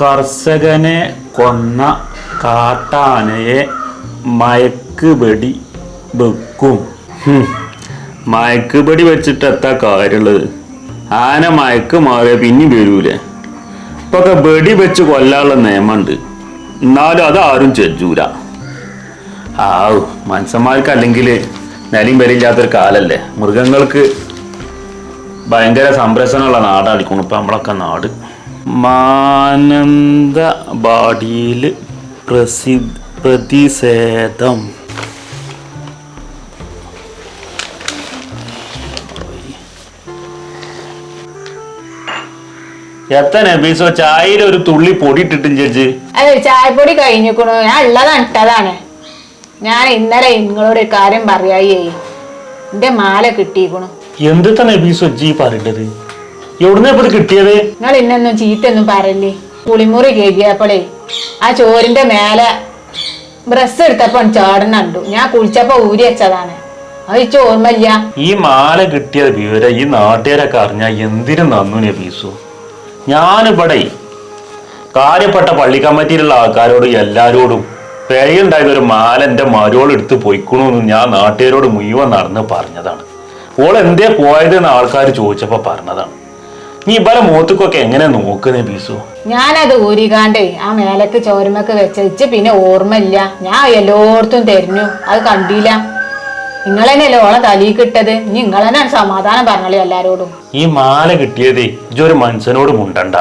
കർഷകനെ കൊന്ന കാട്ടാനയെ മയക്കുപടി വെക്കും. മയക്കുപടി വെച്ചിട്ട് എത്താ കാര്യമുള്ളത് ആന മയക്ക് മാറിയ പിന്നെ വരൂലേ. ഇപ്പൊക്കെ വെടി വെച്ച് കൊല്ലാനുള്ള നിയമമുണ്ട് എന്നാലും അത് ആരും ചെജൂല ആവു മനുഷ്യന്മാർക്ക് അല്ലെങ്കിൽ നിലയും വരില്ലാത്തൊരു കാലല്ലേ? മൃഗങ്ങൾക്ക് ഭയങ്കര സംരക്ഷണമുള്ള നാടായിരിക്കണം ഇപ്പം നമ്മളൊക്കെ നാട്. മാനന്തവാടിയിൽ പ്രസി പ്രതിഷേധം. എത്ര നബീസോ ചായയിൽ ഒരു തുള്ളി പൊടി ഇട്ടിട്ടും ചേച്ചി അതെ ചായപ്പൊടി കഴിഞ്ഞിക്കണു. ഞാൻ ഉള്ളതാണ് ഇട്ടതാണ് ഞാൻ ഇന്നലെ നിങ്ങളോട് ഒരു കാര്യം പറയായി. എന്റെ മാല കിട്ടിയിക്കണു തന്നെ നബീസോ ജി പറയേണ്ടത്? എവിടുന്ന ഇപ്പൊ ഇത് കിട്ടിയത്? നിങ്ങൾ ഇന്നൊന്നും ചീത്തൊന്നും പറയല്ലേ? കുളിമുറി കേകിയപ്പോളേ ആ ചോരിന്റെ മേലെ ബ്രസ് എടുത്തപ്പോ ചാടണ കണ്ടു. ഞാൻ കുളിച്ചപ്പോ ഊരി വെച്ചതാണ്. അത് ഇച്ച് ഓർമ്മയില്ല. ഈ മാല കിട്ടിയ വിവരം ഈ നാട്ടുകാരൊക്കെ അറിഞ്ഞാൽ എന്തിനു നന്നു നബീസു ഞാനിവിടെ കാര്യപ്പെട്ട പള്ളി കമ്മിറ്റിയിലുള്ള ആൾക്കാരോടും എല്ലാരോടും പേയുണ്ടായ ഒരു മാല എന്റെ മരോൾ എടുത്ത് പൊയ്ക്കണമെന്ന് ഞാൻ നാട്ടുകാരോട് മുഴുവൻ നടന്ന് പറഞ്ഞതാണ്. ഓൾ എന്തേ പോയതെന്ന് ആൾക്കാർ ചോദിച്ചപ്പോൾ പറഞ്ഞതാണ്. നീ ഇവരെ മുഖത്തേക്കൊക്കെ എങ്ങനെ നോക്കുന്നേ ബീസു? ഞാനത് ഊരികാണ്ടേ ആ മേലക്ക് ചോരമൊക്കെ വെച്ച് പിന്നെ ഓർമ്മയില്ല. ഞാൻ എല്ലായിടത്തും തെരഞ്ഞു. അത് കണ്ടില്ല. നിങ്ങൾ തന്നെയല്ലേ ഓളെ തലയിൽ കിട്ടത് ഇനി തന്നെയാണ് സമാധാനം പറഞ്ഞോളി എല്ലാരോടും? ഈ മാല കിട്ടിയതേ ഇജൊരു മനുഷ്യനോട് മുണ്ടണ്ട.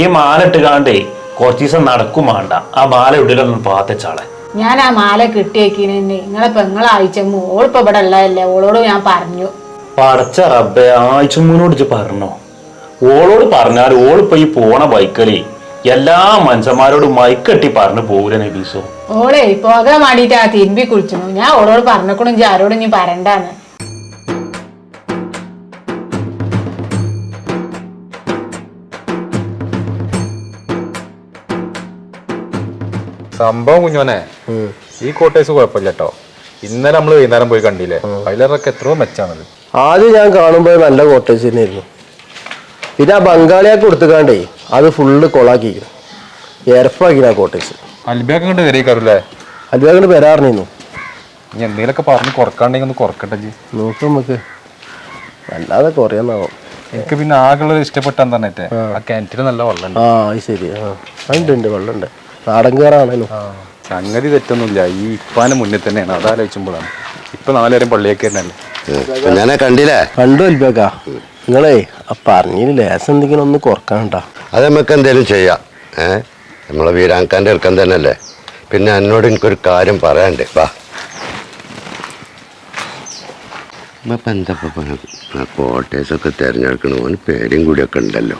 ഈ മാല ഇട്ടുകാണ്ടേ കുറച്ച് ദിവസം നടക്കും വേണ്ട ആ മാല ഇടലൊന്നും പാത്തച്ചാളെ. ഞാൻ ആ മാല കിട്ടിയേക്കിനെ നിങ്ങളെ പെങ്ങളെ അയച്ചമ്മു ഓളിപ്പോ ഇവിടെ ഉള്ളതല്ലേ. ഓളോട് ഞാൻ പറഞ്ഞു. പടച്ച റബ്ബെ ആഴ്ചമ്മൂനോട് പറഞ്ഞോ? ഓളോട് പറഞ്ഞാൽ ഓളിപ്പോ ഈ പോണ ബൈക്കലേ എല്ലാ മനുഷ്യന്മാരോടും മൈക്കെട്ടി പറഞ്ഞു പോകൂല നബീസോ? ഓളെ പോകാൻ വേണ്ടിട്ട് ആ തിരുമ്പി കുളിച്ചു ഞാൻ ഓളോട് പറഞ്ഞേക്കണു ഇജ്ജ് ആരോടും ഇനി പറയണ്ടാന്ന്. സംഭവം കുഞ്ഞോനെ ഈ കോട്ടേഴ്സ് കുഴപ്പമില്ല കേട്ടോ ഇന്നലെ നമ്മൾ വൈകുന്നേരം പോയി കണ്ടില്ലേ? അതിലൊക്കെ എത്രയോ മെച്ചാണത്. ആദ്യം ഞാൻ കാണുമ്പോൾ നല്ല കോട്ടേഴ്സ് തന്നെയായിരുന്നു. പിന്നെ ആ ബംഗാളിയാക്ക് കൊടുത്തുകാണ്ടേ അത് ഫുള്ള് കൊളാക്കി. എരപ്പാക്കി ആ കോട്ടേജ് അൽബിയൊക്കെ ഇങ്ങോട്ട് വരേക്കാറല്ലേ അതുകൊണ്ട് വരാറിനു ഇനി എന്തെങ്കിലുമൊക്കെ പറഞ്ഞ് കുറക്കാണ്ടെങ്കിൽ ഒന്ന് കുറക്കട്ടെ നോക്ക് നമുക്ക് അല്ലാതെ കുറയാന്നാവും. എനിക്ക് പിന്നെ ആകെയുള്ളത് ഇഷ്ടപ്പെട്ട എന്താ ആ. കിണറ്റിൽ നല്ല വെള്ളം ആ ശരി. ആ ഉണ്ട് ഉണ്ട് വെള്ളമുണ്ട് നാടൻ കയറാണേലും സംഗതി തെറ്റൊന്നുമില്ല. ഈ ഇപ്പാന് മുന്നേ തന്നെയാണ്. അതാലോചിക്കുമ്പോഴാണ് ഇപ്പൊ നാലുപേരും പള്ളിയൊക്കെ തന്നെയല്ലേ ഞാനെ കണ്ടില്ലേ? കണ്ടു അൽബേക്കാ നിങ്ങളേ ആ പറഞ്ഞതിന് ലേസം എന്തെങ്കിലും ഒന്ന് കുറക്കാണ്ട അത് നമുക്ക് എന്തെങ്കിലും ചെയ്യാം. ഏ? നമ്മളെ വീരാങ്കാന്റെ തന്നെ തന്നെയല്ലേ? പിന്നെ എന്നോട് എനിക്കൊരു കാര്യം പറയാണ്ട് വാ. ഇപ്പം എന്താ ക്വാർട്ടേഴ്സൊക്കെ തിരഞ്ഞെടുക്കണോ? അവന് പേരും കൂടിയൊക്കെ ഉണ്ടല്ലോ.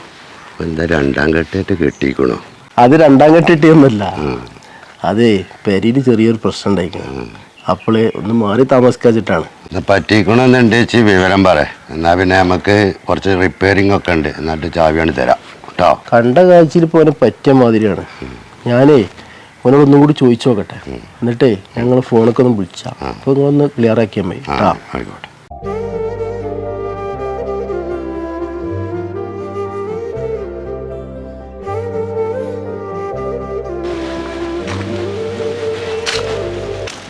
എന്താ രണ്ടാം കെട്ടായിട്ട് കെട്ടിക്കണോ? അത് രണ്ടാം കെട്ടിട്ടൊന്നുമല്ല അതെ പെരിയിൽ ചെറിയൊരു പ്രശ്നം ഉണ്ടായിക്കണം. അപ്പോളേ ഒന്ന് മാറി താമസിക്കാച്ചിട്ടാണ്. പറ്റിക്കണമെന്നുണ്ട് ചേച്ചി വിവരം പറ. എന്നാ പിന്നെ നമുക്ക് കുറച്ച് റിപ്പയറിംഗ് ഒക്കെ ഉണ്ട്. എന്നിട്ട് ചാവിയാണ് തരാം. കേട്ടോ? കണ്ട കാഴ്ചയിൽ പോലെ പറ്റിയ മാതിരിയാണ്. ഞാനേ ഓനോട് ഒന്നും കൂടി ചോദിച്ചു നോക്കട്ടെ. എന്നിട്ടേ ഞങ്ങൾ ഫോണൊക്കെ ഒന്ന് വിളിച്ചാൽ അപ്പൊ ഒന്ന് ക്ലിയർ ആക്കിയാൽ മതി. കേട്ടോ? ആയിക്കോട്ടെ.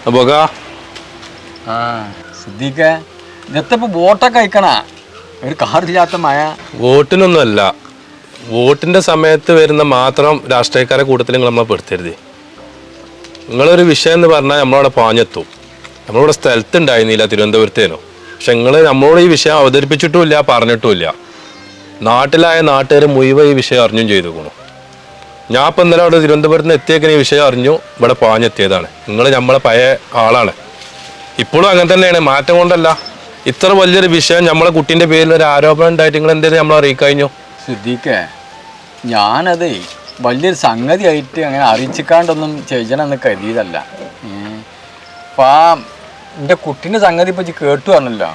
പോകാ ആ സിദ്ദീഖ ഇന്നത്തെ ബോട്ടൊക്കെ അയക്കണ ഒരു കാറില്ലാത്ത മഴ. വോട്ടിനൊന്നുമല്ല. വോട്ടിന്റെ സമയത്ത് വരുന്ന മാത്രം രാഷ്ട്രീയക്കാരെ കൂട്ടത്തിൽ നിങ്ങൾ നമ്മളെ പെടുത്തരുത്. നിങ്ങളൊരു വിഷയം എന്ന് പറഞ്ഞാൽ നമ്മളവിടെ പാഞ്ഞെത്തും. നമ്മളിവിടെ സ്ഥലത്തുണ്ടായിരുന്നില്ല തിരുവനന്തപുരത്തേനോ. പക്ഷെ നിങ്ങൾ നമ്മളോട് ഈ വിഷയം അവതരിപ്പിച്ചിട്ടുമില്ല പറഞ്ഞിട്ടുമില്ല. നാട്ടിലായ നാട്ടുകാർ മുഴുവൻ ഈ വിഷയം അറിഞ്ഞും ചെയ്തുക്കണു. ഞാൻ ഇപ്പം ഇന്നലെ അവിടെ തിരുവനന്തപുരത്ത് നിന്ന് എത്തിയേക്കുന്ന ഈ വിഷയം അറിഞ്ഞു. ഇവിടെ പാഞ്ഞെത്തിയതാണ്. നിങ്ങൾ നമ്മളെ പഴയ ആളാണ്. ഇപ്പോഴും അങ്ങനെ തന്നെയാണ്. മാറ്റം കൊണ്ടല്ല. ഇത്ര വലിയൊരു വിഷയം നമ്മളെ കുട്ടീന്റെ പേരിൽ ഒരു ആരോപണം ഉണ്ടായിട്ട് നിങ്ങൾ എന്തേലും നമ്മൾ അറിയിക്കഴിഞ്ഞു? സിദ്ധിക്കേ ഞാനതേ വലിയൊരു സംഗതി ആയിട്ട് അങ്ങനെ അറിയിച്ചിക്കാണ്ടൊന്നും ചെയ്യണമെന്ന് കരുതിയതല്ല. അപ്പൊ ആ എന്റെ കുട്ടീന്റെ സംഗതി ഇപ്പൊ കേട്ടു പറഞ്ഞല്ലോ.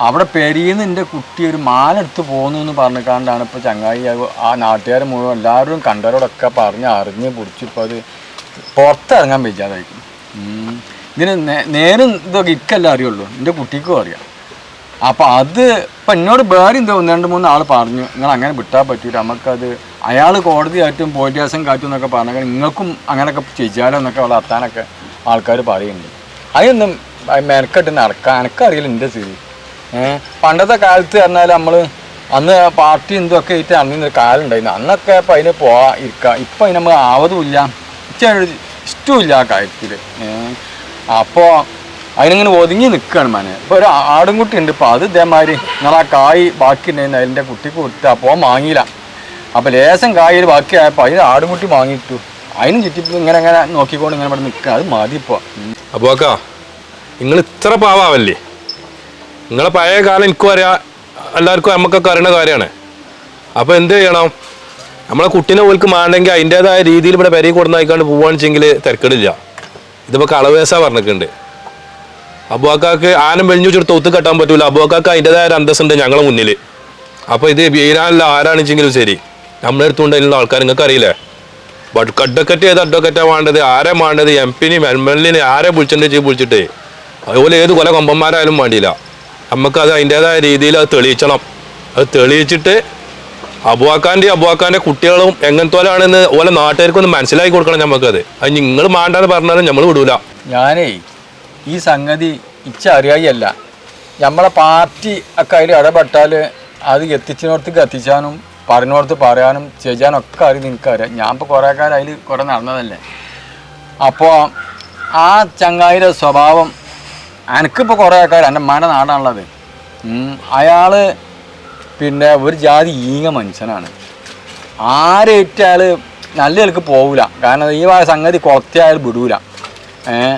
അവിടെ പെരിയുന്ന എന്റെ കുട്ടി ഒരു മാലെടുത്ത് പോകുന്നു എന്ന് പറഞ്ഞിട്ടാണ്ടാണ് ഇപ്പോൾ ചങ്ങായി ആ- നാട്ടുകാർ മുഴുവൻ എല്ലാവരും കണ്ടവരോടൊക്കെ പറഞ്ഞ് അറിഞ്ഞ് പിടിച്ചിപ്പോൾ അത് പുറത്തിറങ്ങാൻ പറ്റാതായിരിക്കും ഇതിന് നേരം ഇതൊക്കെ ഇക്കല്ല അറിയുള്ളൂ. എന്റെ കുട്ടിക്കും അറിയാം. അപ്പോൾ അത് ഇപ്പം എന്നോട് വേറെ എന്തോ ഒന്ന് രണ്ട് മൂന്ന് ആൾ പറഞ്ഞു നിങ്ങൾ അങ്ങനെ വിട്ടാൽ പറ്റൂല. നമുക്കത് അയാൾ കോടതി കാറ്റും പോലീസ് കാറ്റും എന്നൊക്കെ പറഞ്ഞാൽ നിങ്ങൾക്കും അങ്ങനെയൊക്കെ ചെയ്യാലോ എന്നൊക്കെ വളർത്താനൊക്കെ ആൾക്കാർ പറയുന്നുണ്ട്. അതിനൊന്നും മെനക്കെട്ട് നടക്കാൻ എനിക്കറിയില്ല എന്റെ സ്ഥിതി. പണ്ടത്തെ കാലത്ത് പറഞ്ഞാൽ നമ്മൾ അന്ന് പാർട്ടി എന്തൊക്കെ ആയിട്ട് അന്ന് ഒരു കാലം ഉണ്ടായിരുന്നു അന്നൊക്കെ ഇപ്പം അതിന് പോവാ ഇരിക്കാം. ഇപ്പം അതിന് നമ്മൾ ആവതുമില്ല. ഇഷ്ടമില്ല ആ കാര്യത്തിൽ അപ്പോൾ അതിനിങ്ങനെ ഒതുങ്ങി നിൽക്കുകയാണ് മനെ. ഇപ്പോൾ ഒരു ആടും കുട്ടി ഉണ്ട്. ഇപ്പോൾ അത് ഇതേമാതിരി നിങ്ങൾ ആ കായ് ബാക്കി ഉണ്ടായിരുന്നു അതിന്റെ കുട്ടിക്ക് കൊടുത്ത് അപ്പോൾ വാങ്ങിയില്ല. അപ്പോൾ ലേശം കായൽ ബാക്കിയായപ്പോൾ അതിന് ആടും കുട്ടി വാങ്ങിയിട്ടു. അതിനും ചുറ്റി ഇങ്ങനെ ഇങ്ങനെ നോക്കിക്കൊണ്ട് ഇങ്ങനെ ഇവിടെ നിൽക്കുക അത് മതി ഇപ്പോൾ അപ്പോൾ നിങ്ങൾ ഇത്ര പാവാവല്ലേ? നിങ്ങളെ പഴയ കാലം എനിക്കും അറിയാം എല്ലാവർക്കും നമുക്കൊക്കെ അറിയുന്ന കാര്യമാണ്. അപ്പോൾ എന്ത് ചെയ്യണം? നമ്മളെ കുട്ടീനെ ഓൽക്ക് മാണ്ടെങ്കിൽ അതിന്റെതായ രീതിയിൽ ഇവിടെ പെരയിൽ കൊടുന്നായിക്കാണ്ട് പോവാണെച്ചെങ്കിൽ തിരക്കിടില്ല. ഇതിപ്പോൾ കളവേസ പറഞ്ഞിട്ടുണ്ട്. അബുവാക്കാക്ക് ആനം വെളിഞ്ഞു വെച്ചിട്ട് തൊത്ത് കെട്ടാൻ പറ്റൂല. അബുവാക്കാക്ക് അതിന്റെതായ ഒരു അന്തസ്സുണ്ട് ഞങ്ങളെ മുന്നിൽ അപ്പോൾ ഇത് വീരാനല്ല ആരാണെച്ചെങ്കിലും ശരി. നമ്മളെ അടുത്തുകൊണ്ട് അതിനുള്ള ആൾക്കാർ നിങ്ങൾക്ക് അറിയില്ലേ? അഡ്വക്കറ്റ് ഏത് അഡ്വക്കറ്റാണ് വേണ്ടത്? ആരെ വേണ്ടത്? എം പിനെയും എം എൽ എനെ ആരെ വിളിച്ചിട്ട് ചെയ്ത് വിളിച്ചിട്ട്. അതുപോലെ ഏത് കൊല കൊമ്പന്മാരായാലും വേണ്ടിയില്ല. നമുക്കത് അതിന്റെതായ രീതിയിൽ അത് തെളിയിച്ചണം. അത് തെളിയിച്ചിട്ട് അബുവാക്കാന്റെ അബുവാക്കാന്റെ കുട്ടികളും എങ്ങനത്തോലാണെന്ന് ഓലെ നാട്ടുകാർക്കൊന്ന് മനസ്സിലാക്കി കൊടുക്കണം നമുക്കത് അത് നിങ്ങൾ മാണ്ടാന്ന് പറഞ്ഞാലും നമ്മൾ വിടൂല. ഞാനേ ഈ സംഗതി ഇച്ച അറിയായില്ല നമ്മളെ പാർട്ടി ഒക്കെ അതിൽ ഇടപെട്ടാൽ അത് എത്തിച്ചിനോടത്തേക്ക് എത്തിച്ചാനും പറഞ്ഞോടത്ത് പറയാനും ചെയ്യാനും ഒക്കെ അറിയും നിനക്കറിയാം. ഞാൻ ഇപ്പോൾ കുറേ കാലം അതിൽ കുറേ നടന്നതല്ലേ. അപ്പോൾ ആ ചങ്ങായിയുടെ സ്വഭാവം എനിക്കിപ്പോൾ കുറേ ആൾക്കാർ എന്റെ അമ്മേന്റെ നാടാണുള്ളത്. അയാൾ പിന്നെ ഒരു ജാതി ഈങ്ങ മനുഷ്യനാണ്. ആരേറ്റയാൾ നല്ല നിലയ്ക്ക് പോവില്ല കാരണം ഈ വായ സംഗതി കുറത്തിയാൽ വിടൂല. ഏഹ്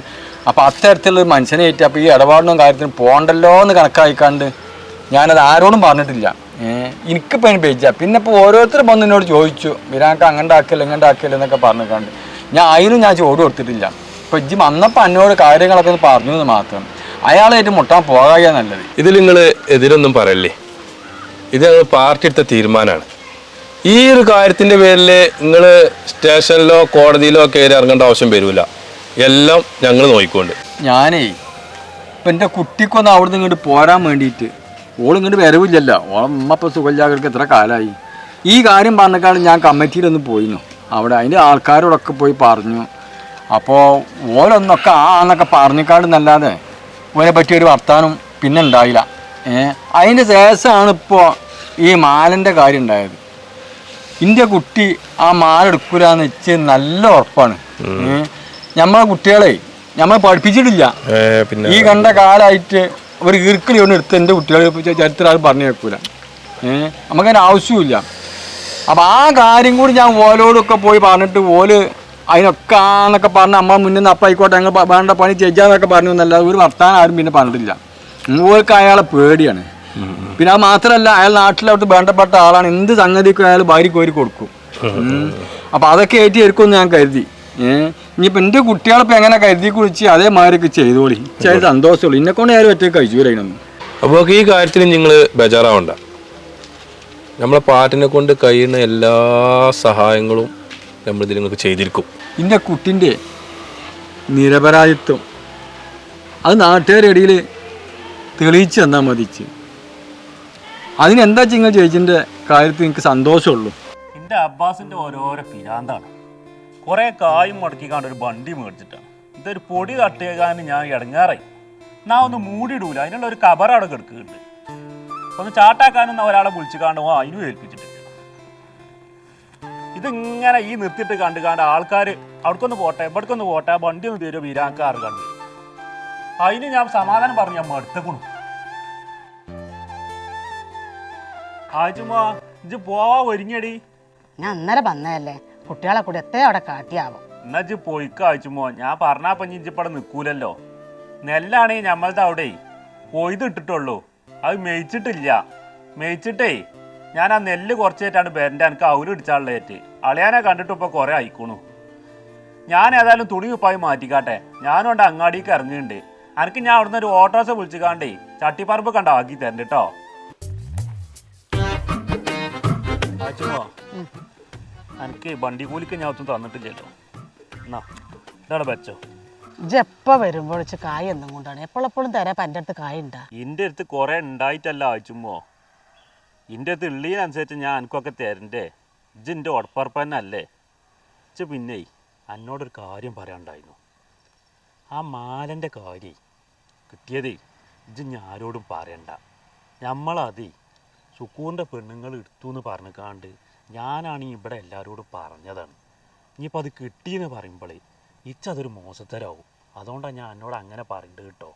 അപ്പോൾ അത്തരത്തിലുള്ളൊരു മനുഷ്യനെ ഏറ്റ് അപ്പോൾ ഈ ഇടപാടിനും കാര്യത്തിനും പോകണ്ടല്ലോ എന്ന് കണക്കായിക്കാണ്ട് ഞാനത് ആരോടും പറഞ്ഞിട്ടില്ല. എനിക്കിപ്പോൾ അതിന് പേജ പിന്നെ ഇപ്പോൾ ഓരോരുത്തരും വന്ന് എന്നോട് ചോദിച്ചു വിരാക്ക് അങ്ങനെ ആക്കില്ല ഇങ്ങനെ ആക്കില്ല എന്നൊക്കെ പറഞ്ഞിട്ടുണ്ട് ഞാൻ അതിനും ഞാൻ ചോട് കൊടുത്തിട്ടില്ല. ഇപ്പം ഇജ്ജി വന്നപ്പോൾ എന്നോട് കാര്യങ്ങളൊക്കെ ഒന്ന് പറഞ്ഞു എന്ന് മാത്രം. അയാളായിട്ട് മുട്ടാൻ പോകാൻ നല്ലത്. ഇതിൽ നിങ്ങൾ എതിരൊന്നും പറയല്ലേ? ഇത് പാർട്ടി എടുത്ത തീരുമാനമാണ്. ഈ ഒരു കാര്യത്തിന്റെ പേരിൽ നിങ്ങൾ സ്റ്റേഷനിലോ കോടതിയിലോ കയറി ഇറങ്ങേണ്ട ആവശ്യം വരില്ല. എല്ലാം ഞങ്ങൾ നോക്കിക്കൊണ്ട്. ഞാനേ എന്റെ എന്റെ കുട്ടിക്കൊന്ന് നിന്ന് ഇങ്ങോട്ട് പോരാൻ വേണ്ടിയിട്ട് ഓളിങ്ങോട്ട് വരവില്ലല്ലോ. ഓളം ഉമ്മ ഇപ്പോൾ സുഖമില്ലാകൾക്ക് എത്ര കാലമായി. ഈ കാര്യം പറഞ്ഞക്കാളും ഞാൻ കമ്മിറ്റിയിലൊന്ന് പോയിരുന്നു അവിടെ അതിന്റെ ആൾക്കാരോടൊക്കെ പോയി പറഞ്ഞു. അപ്പോൾ ഓരോന്നൊക്കെ ആ എന്നൊക്കെ പറഞ്ഞേക്കാണ്ടെന്നല്ലാതെ ഓനെ പറ്റിയ ഒരു വർത്താനം പിന്നെ ഉണ്ടായില്ല ഏഹ് അതിന്റെ ശേഷമാണ് ഇപ്പോൾ ഈ മാലന്റെ കാര്യം ഉണ്ടായത് ഇന്റെ കുട്ടി ആ മാല എടുക്കൂലെന്ന് വെച്ച് നല്ല ഉറപ്പാണ്. നമ്മളെ കുട്ടികളെ നമ്മൾ പഠിപ്പിച്ചിട്ടില്ല. ഈ കണ്ട കാലമായിട്ട് ഒരു ഈർക്കളി ഒന്ന് എടുത്ത് എന്റെ കുട്ടികളെ ചരിത്രം അത് പറഞ്ഞു വെക്കൂല ഏഹ് നമുക്കതിന് ആവശ്യമില്ല അപ്പം ആ കാര്യം കൂടി ഞാൻ ഓലോടൊക്കെ പോയി പറഞ്ഞിട്ട് ഓൽ അതിനൊക്കെ എന്നൊക്കെ പറഞ്ഞ് അമ്മ മുന്നിൽ നിന്ന് അപ്പായിക്കോട്ടെ ഞങ്ങൾ വേണ്ട പണി ചെയ്യാന്നൊക്കെ പറഞ്ഞു എന്നല്ല ഒരു വർത്താനം ആരും പിന്നെ പറഞ്ഞിട്ടില്ല. ഓർക്ക് അയാളെ പേടിയാണ്. പിന്നെ അത് മാത്രമല്ല അയാൾ നാട്ടിലോട്ട് വേണ്ടപ്പെട്ട ആളാണ്. എന്ത് സംഗതിക്കും അയാൾ ഭാര്യ കോരി കൊടുക്കും. അപ്പൊ അതൊക്കെ ഏറ്റി എടുക്കുമെന്ന് ഞാൻ കരുതി. ഏഹ് ഇനിയിപ്പോ എന്റെ കുട്ടികളെ എങ്ങനെ കരുതി കുറിച്ച് അതേമാതിരിയൊക്കെ ചെയ്തോളി. ചെയ്ത് സന്തോഷമുള്ളൂ. ഇന്നെ കൊണ്ട് ആരും ഒറ്റ കഴിച്ചു അപ്പൊ അപ്പോൾ ഈ കാര്യത്തിൽ നിങ്ങൾ ബേജാറാവണ്ട. നമ്മളെ പാട്ടിനെ കൊണ്ട് കഴിയുന്ന എല്ലാ സഹായങ്ങളും നമ്മൾ ഇതിൽ നിങ്ങൾക്ക് ചെയ്തിരിക്കും. ഇന്റെ കുട്ടിന്റെ നിരപരാധിത്വം അത് നാട്ടുകാരുടെ ഇടയിൽ തെളിയിച്ച് തന്നാൽ മതിച്ച് അതിനെന്താ ചിങ്ങ ചേച്ചിന്റെ കാര്യത്തിൽ എനിക്ക് സന്തോഷമുള്ളൂ? എന്റെ അബ്ബാസിന്റെ ഓരോരോ പിരാന്താണ്. കുറേ കായും മുടക്കിക്കാണ്ട് ഒരു വണ്ടി മേടിച്ചിട്ടാണ്. ഇതൊരു പൊടി തട്ടിയേക്കാൻ ഞാൻ ഇടങ്ങാറായി. ഞാൻ ഒന്ന് മൂടിയിടൂല അതിനുള്ള ഒരു കബർ അവിടെ കിടക്കുന്നുണ്ട്. ഒന്ന് ചാട്ടാക്കാനൊന്നും ഒരാളെ വിളിച്ചു കാണുമോ അതിനും ഏൽപ്പിച്ചിട്ടില്ല ഇതിങ്ങനെ ഈ നിർത്തിയിട്ട് കണ്ട് കണ്ട് ആൾക്കാർ അവിടേക്കൊന്ന് പോട്ടെ ഇവിടേക്കൊന്ന് പോട്ടെ വണ്ടി ഒന്ന് തീരുമോ വീരാക്കാർ കണ്ട്. അതിന് ഞാൻ സമാധാനം പറഞ്ഞു നമ്മൾ മടുത്തക്കണു. ആജുമാ ഇജ് പോവാ ഒരുങ്ങിയടി. ഞാൻ അന്നേരം വന്നതല്ലേ കുട്ടികളെ കൂടെ എത്ര അവിടെ കാട്ടിയാവും. എന്നാ ഇജ് പോയിക്ക ആഴ്ചമ്മോ ഞാൻ പറഞ്ഞാ പഞ്ഞി ഇജ്ജിപ്പടെ നിൽക്കൂലല്ലോ നെല്ലാണെങ്കിൽ ഞമ്മളത് അവിടെ കൊയ്ത് ഇട്ടിട്ടുള്ളൂ അത് മേയിച്ചിട്ടില്ല. മേയിച്ചിട്ടേ ഞാൻ ആ നെല്ല് കുറച്ചായിട്ടാണ് ബെന്റെ എനിക്ക് അവർ ഇടിച്ചാളേറ്റ് അളിയാനെ കണ്ടിട്ട് ഇപ്പോൾ കുറേ ആയിക്കണു. ഞാൻ ഏതായാലും തുണി ഉപ്പായി മാറ്റിക്കാട്ടെ. ഞാനും ഉണ്ട് അങ്ങാടിക്ക് ഇറങ്ങിയിട്ടുണ്ട് എനിക്ക് ഞാൻ അവിടുന്ന് ഒരു ഓട്ടോസ് വിളിച്ചുകാണ്ടേ ചട്ടിപ്പറമ്പ് കണ്ട ആക്കി തരണ്ട് കേട്ടോ എനിക്ക് വണ്ടി കൂലിക്ക് ഞാൻ ഒത്തും തന്നിട്ടില്ലല്ലോ. എന്നാ ഇതാണ് വെച്ചോ. ഇജ്ജ് എപ്പോൾ വരുമ്പോൾ കായ് കൊണ്ടാണ് എപ്പോഴെപ്പോഴും തരാം എന്റെ അടുത്ത് കായ ഉണ്ടാ എന്റെ അടുത്ത് കൊറേ ഉണ്ടായിട്ടല്ല ആച്ചുമ്പോ ഇന്റെ അടുത്ത് ഉള്ളതിനനുസരിച്ച് ഞാൻ എനിക്കൊക്കെ തരണ്ടേ? ഇജിന്റെ ഉടപ്പറപ്പന്നല്ലേ? ഇച്ച് പിന്നെ എന്നോടൊരു കാര്യം പറയാണ്ടായിരുന്നു ആ മാലന്റെ കാര്യം കിട്ടിയതേ ഇജ് ഞാരോടും പറയണ്ട. നമ്മളത് സുക്കൂറിന്റെ പെണ്ണുങ്ങൾ എടുത്തു എന്ന് പറഞ്ഞിക്കാണ്ട് ഞാനാണ് ഇവിടെ എല്ലാവരോടും പറഞ്ഞതാണ്. ഇനിയിപ്പോൾ അത് കിട്ടിയെന്ന് പറയുമ്പോൾ ഇച്ചതൊരു മോശത്തരാവും. അതുകൊണ്ടാണ് ഞാൻ എന്നോട് അങ്ങനെ പറയുന്നത് കേട്ടോ.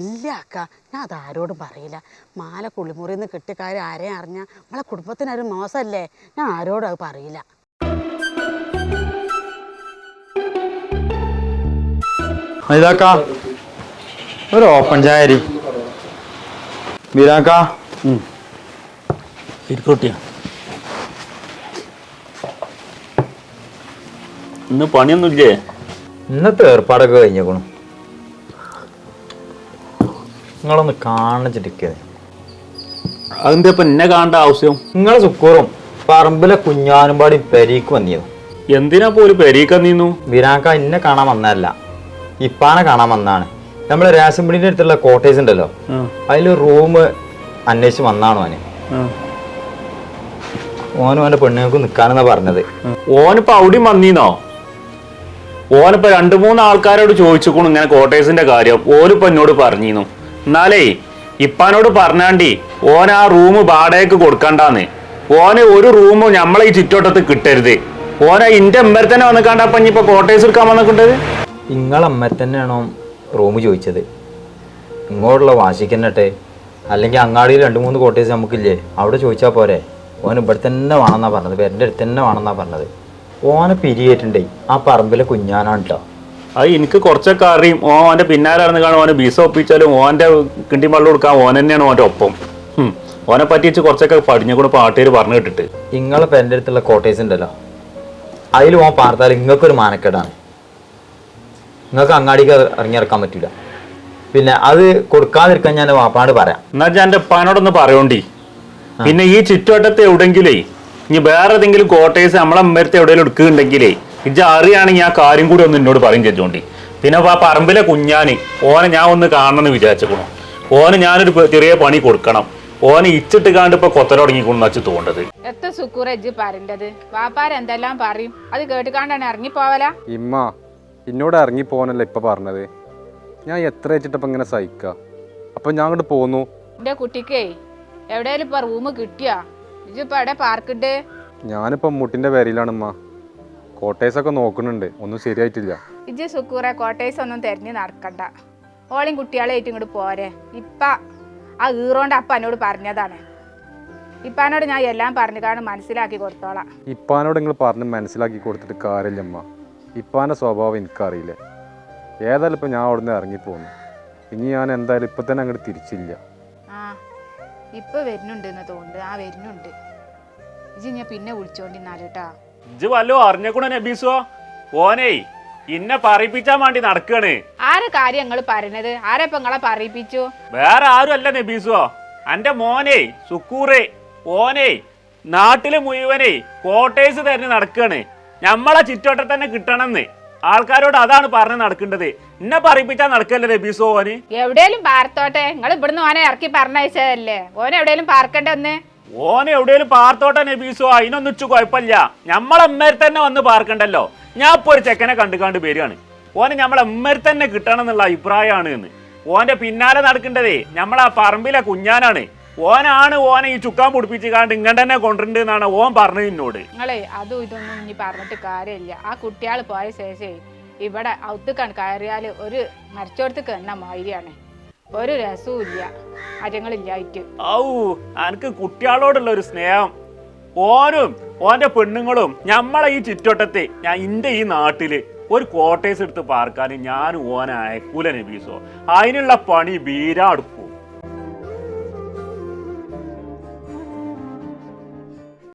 ഇല്ല അക്ക ഞാൻ അതാരോടും പറയില്ല. മാല കുളിമുറിയിൽ നിന്ന് കിട്ടിയ കാര്യം ആരെയും അറിഞ്ഞാൽ നമ്മളെ കുടുംബത്തിനൊരു മോശമല്ലേ? ഞാൻ ആരോടും അത് പറയില്ല. ഇതാക്ക ഒരു ഓപ്പൺ ചായരി. ഇരിക്കോട്ടിയാ. ഇന്ന് പണിയൊന്നുമില്ലേ? ഇന്നത്തെ ഏർപ്പാടൊക്കെ കഴിഞ്ഞേക്കണു. നിങ്ങളൊന്ന് കാണിച്ചിട്ടിരിക്കത് അതെന്താ ഇപ്പം എന്നെ കാണേണ്ട ആവശ്യം? നിങ്ങളെ സുക്കൂറും പറമ്പിലെ കുഞ്ഞാനുംപാടി പെരീക്ക് വന്നിരുന്നു. എന്തിനാ പോലും പെരീക്ക നീന്നു വിനാക്ക എന്നെ കാണാൻ വന്നതല്ല. ഇപ്പാനെ കാണാൻ വന്നാണ്. നമ്മളെ രാസമ്പിടിന്റെ അടുത്തുള്ള കോട്ടേജ് ഉണ്ടല്ലോ. അതിൽ റൂം അന്വേഷിച്ച് വന്നാണ് ഓന്. ഓനും ഓന്റെ പെണ്ണുങ്ങൾക്ക് നിൽക്കാനെന്നാ പറഞ്ഞത്. ഓനിപ്പോ അവിടെയും വന്നീന്നോ? ഓനിപ്പോ രണ്ടു മൂന്ന് ആൾക്കാരോട് ചോദിച്ചു ഇങ്ങനെ കോട്ടേഴ്സിന്റെ കാര്യം. ഓനിപ്പോ എന്നോട് പറഞ്ഞീന്നു. എന്നാലേ ഇപ്പാനോട് പറഞ്ഞാണ്ടി ഓൻ ആ റൂം വാടകയ്ക്ക് കൊടുക്കണ്ടാന്ന്. ഓന് ഒരു റൂം നമ്മളെ ഈ ചുറ്റോട്ടത്ത് കിട്ടരുത്. ഓന ഇന്റെ എമ്പർ തന്നെ വന്ന് വന്നിക്കാണ്ടപ്പ ഇനിയിപ്പോ കോട്ടേഴ്സ് എടുക്കാൻ വന്നിട്ടുണ്ടത് നിങ്ങളമ്മ തന്നെയാണോ റൂം ചോദിച്ചത്? ഇങ്ങോട്ടുള്ള വാശിക്കന്നെട്ടെ അല്ലെങ്കിൽ അങ്ങാടിയിൽ രണ്ട് മൂന്ന് കോട്ടേഴ്സ് നമുക്കില്ലേ? അവിടെ ചോദിച്ചാൽ പോരെ. ഓൻ ഇവിടെ തന്നെ വേണമെന്നാ പറഞ്ഞത്. പേരന്റെ അടുത്ത് തന്നെ വേണമെന്നാ പറഞ്ഞത്. ഓനെ പിരിയേറ്റുണ്ടേ? ആ പറമ്പിലെ കുഞ്ഞാനാണ് കേട്ടോ അത് എനിക്ക് കുറച്ചൊക്കെ അറിയും. ഓന്റെ പിന്നാലെ നടന്ന് കാണും. ഓനെ ബീസ ഒപ്പിച്ചാലും ഓന്റെ കിണ്ടി മള്ളു കൊടുക്കാൻ ഓൻ തന്നെയാണ് ഓന്റെ ഒപ്പം. ഓനെ പറ്റി വെച്ച് കുറച്ചൊക്കെ പടിഞ്ഞ കൂടെ പാട്ടുകാർ പറഞ്ഞു കേട്ടിട്ട്. നിങ്ങളെ എന്റെ അടുത്തുള്ള കോട്ടേഴ്സ് ഉണ്ടല്ലോ. അതിൽ ഓൻ പാർത്താൽ നിങ്ങൾക്കൊരു മാനക്കേടാണ്. നിങ്ങൾക്ക് അങ്ങാടിക്ക് ഇറങ്ങിയിറക്കാൻ പറ്റില്ല പിന്നെ അത് കൊടുക്കാതിരിക്കാൻ ഞാൻ വാപ്പാട് പറയാം. എന്നാ ഞാൻ എന്റെ ഉപ്പാനോടൊന്ന് പറയണ്ടി. പിന്നെ ഈ ചുറ്റുവട്ടത്തെ എവിടെങ്കിലേ ഇനി വേറെ ഏതെങ്കിലും കോട്ടേഴ്സ് നമ്മളെ അമ്മരത്തെ എവിടെയെങ്കിലും എടുക്കുന്നുണ്ടെങ്കിലേ ഇജ്ജ അറിയാണെങ്കിൽ ആ കാര്യം കൂടി ഒന്ന് എന്നോട് പറയും ചെച്ചോണ്ടി പിന്നെ ആ പറമ്പിലെ കുഞ്ഞാന് ഓനെ ഞാൻ ഒന്ന് കാണണമെന്ന് വിചാരിച്ചേക്കണു. ഓന് ഞാനൊരു ചെറിയ പണി കൊടുക്കണം. ഓനെ ഇച്ചിട്ട് കാണ്ട് ഇപ്പൊ കൊത്തല തുടങ്ങിക്കൊണ്ടെന്ന് വെച്ച് തോണ്ടത് എത്ര സുക്കൂർ എജ്ജ് വാപ്പാര വാപ്പാരെന്തെല്ലാം പറയും? അത് കേട്ട് കാണ്ടാണ് ഇറങ്ങിപ്പോവല? ഇമ്മ എന്നോട് ഇറങ്ങി പോകാനല്ല ഇപ്പൊ പറഞ്ഞത്? ഞാൻ എത്ര വെച്ചിട്ടപ്പം ഇങ്ങനെ സഹിക്ക? അപ്പൊ ഞാൻ അങ്ങോട്ട് പോന്നു. എന്റെ കുട്ടിക്കേ എവിടെയാലും ഇപ്പൊ റൂം കിട്ടിയാ? ഇജ്ജ് ഇപ്പൊ എവിടെ പാർക്കിണ്ട്? ഞാനിപ്പോ മുട്ടിന്റെ പേരിലാണ് ഉമ്മ കോട്ടേഴ്സ് ഒക്കെ നോക്കുന്നുണ്ട്. ഒന്നും ശരിയായിട്ടില്ല. ഇജ് സുക്കൂറെ കോട്ടേഴ്സ് ഒന്നും തെരഞ്ഞ് നടക്കണ്ട. ഓളെയും കുട്ടികളെ ഏറ്റവും ഇങ്ങോട്ട് പോരെ. ഇപ്പ ആ ഈറോണ്ട് അപ്പ എന്നോട് പറഞ്ഞതാണ്. ഇപ്പാനോട് ഞാൻ എല്ലാം പറഞ്ഞു കാരണം മനസ്സിലാക്കി കൊടുത്തോളാം. ഇപ്പാനോട് നിങ്ങൾ പറഞ്ഞ് മനസ്സിലാക്കി കൊടുത്തിട്ട് കാര്യമില്ലമ്മ ഇപ്പാന്റെ ഇപ്പാന്റെ സ്വഭാവം എനിക്കറിയില്ല. ഏതായാലും ഇപ്പം ഞാൻ അവിടുന്ന് ഇറങ്ങിപ്പോന്നു. ഇനി ഞാൻ എന്തായാലും ഇപ്പം തന്നെ അങ്ങോട്ട് തിരിച്ചില്ല. ആ ഇപ്പൊ വരുന്നുണ്ട് എന്ന് തോന്നുന്നുണ്ട് ആ വരുന്നുണ്ട്. ഇജി ഞാൻ പിന്നെ വിളിച്ചോണ്ടിരുന്നാൽ കേട്ടാ. ഇജ്ജ് വല്ലോ അറിഞ്ഞക്കൂടെ നബീസോ? ഓനേ ഇന്നെ പറയിപ്പിച്ചാൻ വേണ്ടി നടക്കാണ്. ആരെ കാര്യം നിങ്ങൾ പറയണത്? ആരെ ഇപ്പൊ നിങ്ങളെ പറയിപ്പിച്ചു? വേറെ ആരും അല്ല നബീസോ. അന്റെ മോനെ സുക്കൂറെ ഓനെ നാട്ടിൽ മുഴുവനെ കോട്ടേഴ്സ് തന്നെ നടക്കാണ്. ഞമ്മളെ ചുറ്റോട്ടെ തന്നെ കിട്ടണമെന്ന്. ആൾക്കാരോട് അതാണ് പറഞ്ഞ് നടക്കേണ്ടത്. എന്നെ പറയിപ്പിച്ചാ നടക്കല്ലേ നബീസോ ഓന്? എവിടെയും പാർത്തോട്ടെ? നിങ്ങൾ ഇവിടുന്ന് ഓനെ ഇറക്കി പറഞ്ഞയച്ചതല്ലേ? ഓനെ പാർക്കണ്ടെന്ന് പാർക്കണ്ട ഓന് എവിടെയും പാർത്തോട്ടെ നബീസോ അതിനൊന്നും ഉച്ച കുഴപ്പമില്ല ഞമ്മളമ്മേർ തന്നെ വന്ന് പാർക്കണ്ടല്ലോ. ഞാൻ ഇപ്പൊ ഒരു ചെക്കനെ കണ്ടു കണ്ട് വരികയാണ്. ഓന് ഞമ്മളമ്മേർ തന്നെ കിട്ടണം എന്നുള്ള അഭിപ്രായമാണ് എന്ന് ഓന്റെ പിന്നാലെ നടക്കേണ്ടതേ ഞമ്മളാ പറമ്പിലെ കുഞ്ഞാനാണ്. ഓനാണ് ഓനെ ഈ ചുക്കാൻ പൊടിപ്പിച്ച് കാണ്ട് ഇങ്ങനെ തന്നെ കൊണ്ടുണ്ട് ഓൻ പറഞ്ഞത് എന്നോട് നിങ്ങളെ അതും ഇതൊന്നും ഇനി പറഞ്ഞിട്ട് കാര്യമില്ല. ആ കുട്ടികൾ പോയ ശേഷേ ഇവിടെ ഔത്തുക്കാണ് കയറിയാൽ ഒരു മരിച്ചോടത്ത് എന്ന മാതിരിയാണ് ഒരു രസവും ഇല്ല അരങ്ങളില്ലായിട്ട്. ഔ എനിക്ക് കുട്ടികളോടുള്ള ഒരു സ്നേഹം. ഓനും ഓന്റെ പെണ്ണുങ്ങളും ഞമ്മളെ ഈ ചുറ്റോട്ടത്തെ ഞാൻ ഇന്റെ ഈ നാട്ടിൽ ഒരു കോട്ടേഴ്സ് എടുത്ത് പാർക്കാൻ ഞാൻ ഓനെ അയക്കൂല നബീസോ അതിനുള്ള പണി ബീരാ എടുക്കും